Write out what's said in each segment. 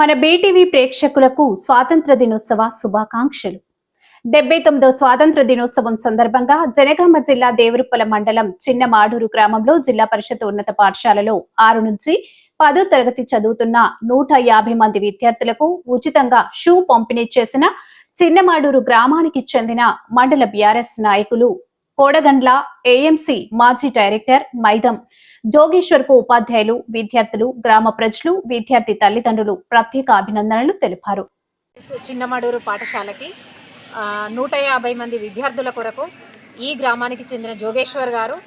మన బీటీవీ ప్రేక్షకులకు స్వాతంత్ర దినోత్సవ శుభాకాంక్షలు. డెబ్బై తొమ్మిదవ స్వాతంత్ర దినోత్సవం సందర్భంగా జనగామ జిల్లా దేవరుప్పల మండలం చిన్న మాడూరు గ్రామంలో జిల్లా పరిషత్ ఉన్నత పాఠశాలలో ఆరు నుంచి పదో తరగతి చదువుతున్న నూట యాభై మంది విద్యార్థులకు ఉచితంగా షూ పంపిణీ చేసిన చిన్నమాడూరు గ్రామానికి చెందిన మండల బీఆర్ఎస్ నాయకులు కోడగండ్ల ఏఎంసీ మాజీ డైరెక్టర్ మైదం. జోగేశ్వర్కు ఉపాధ్యాయులు విద్యార్థులు గ్రామ ప్రజలు విద్యార్థి తల్లిదండ్రులు ప్రత్యేక అభినందనలు తెలిపారు. చిన్నమడూరు పాఠశాలకి నూట యాభై మంది విద్యార్థుల కొరకు ఈ గ్రామానికి చెందిన జోగేశ్వర్ గారు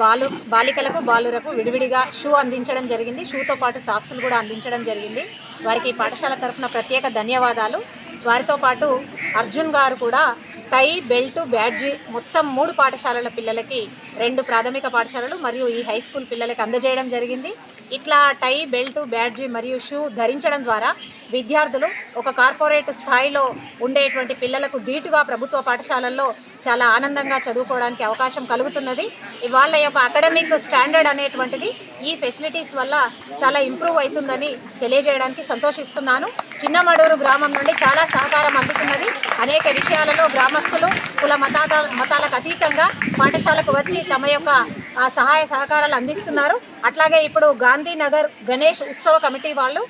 బాలు బాలికలకు బాలురకు విడివిడిగా షూ అందించడం జరిగింది. షూతో పాటు సాక్సులు కూడా అందించడం జరిగింది. వారికి పాఠశాల తరఫున ప్రత్యేక ధన్యవాదాలు. వారితో పాటు అర్జున్ గారు కూడా టై బెల్ట్ బ్యాడ్జీ మొత్తం మూడు పాఠశాలల పిల్లలకి రెండు ప్రాథమిక పాఠశాలలు మరియు ఈ హై స్కూల్ పిల్లలకి అందజేయడం జరిగింది. ఇట్లా టై బెల్ట్ బ్యాడ్జీ మరియు షూ ధరించడం ద్వారా విద్యార్థులు ఒక కార్పొరేట్ స్థాయిలో ఉండేటువంటి పిల్లలకు ధీటుగా ప్రభుత్వ పాఠశాలల్లో చాలా ఆనందంగా చదువుకోవడానికి అవకాశం కలుగుతున్నది. వాళ్ళ యొక్క అకాడమిక్ స్టాండర్డ్ అనేటువంటిది ఈ ఫెసిలిటీస్ వల్ల చాలా ఇంప్రూవ్ అవుతుందని తెలియజేయడానికి సంతోషిస్తున్నాను. చిన్నమడూరు గ్రామం నుండి చాలా సహకారం అందుతున్నది. అనేక విషయాలలో గ్రామస్తులు కుల మతాల మతాలకు అతీతంగా పాఠశాలకు వచ్చి తమ యొక్క సహాయ సహకారాలు అందిస్తున్నారు. అట్లాగే ఇప్పుడు గాంధీనగర్ గణేష్ ఉత్సవ కమిటీ వాళ్ళు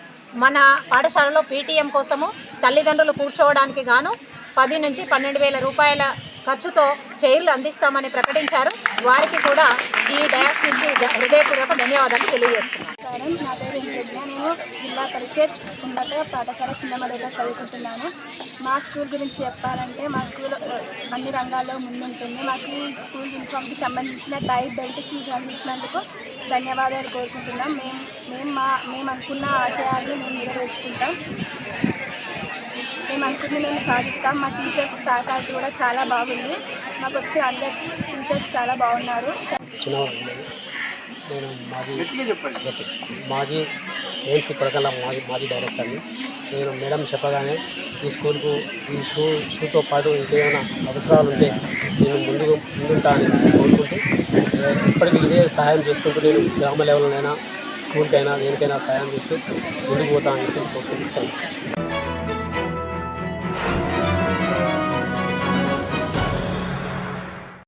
మన పాఠశాలలో పీటీఎం కోసము తల్లిదండ్రులు కూర్చోవడానికి గాను పది నుంచి పన్నెండు వేల రూపాయల ఖర్చుతో చైర్లు అందిస్తామని ప్రకటించారు. వారికి కూడా ఈ డయాస్ నుంచి హృదయపూర్వక ధన్యవాదాలు తెలియజేస్తున్నాను నా పేరు ఇంద్రజ్ఞ నేను జిల్లా పరిషత్ ఉన్నత పాఠశాల చిన్నమడలో చదువుకుంటున్నాను. మా స్కూల్ గురించి చెప్పాలంటే మా స్కూల్ అన్ని రంగాల్లో ముందుంటుంది. మాకు ఈ స్కూల్ యూనిఫామ్కి సంబంధించిన టై బెల్ట్ ఫీజు అందించినందుకు ధన్యవాదాలు కోరుకుంటున్నాం. మేము మేము మా మేము అనుకున్న ఆశయాలు మేము నెరవేర్చుకుంటాం. అనుకున్న మేము సాధిస్తాం. మా టీచర్స్ ఫ్యాకల్టీ కూడా చాలా బాగుంది. మాకు వచ్చే అందరు టీచర్స్ చాలా బాగున్నారు. నేను మాజీ మాజీ ఏఎన్సీ కొడకల్ల మాజీ మాజీ డైరెక్టర్ని. నేను మేడం చెప్పగానే ఈ స్కూల్కు ఈ షూ షూతో పాటు ఇంకేమైనా అవసరాలు ఉంటే నేను ముందుకు ముందుంటా అని కోరుకుంటూ ఇప్పటికీ ఇదే సహాయం చేసుకుంటూ నేను గ్రామ లెవెల్లోనైనా స్కూల్కైనా దేనికైనా సహాయం చేస్తూ ముందుకు పోతా అని చెప్పి కోరుకుంటూ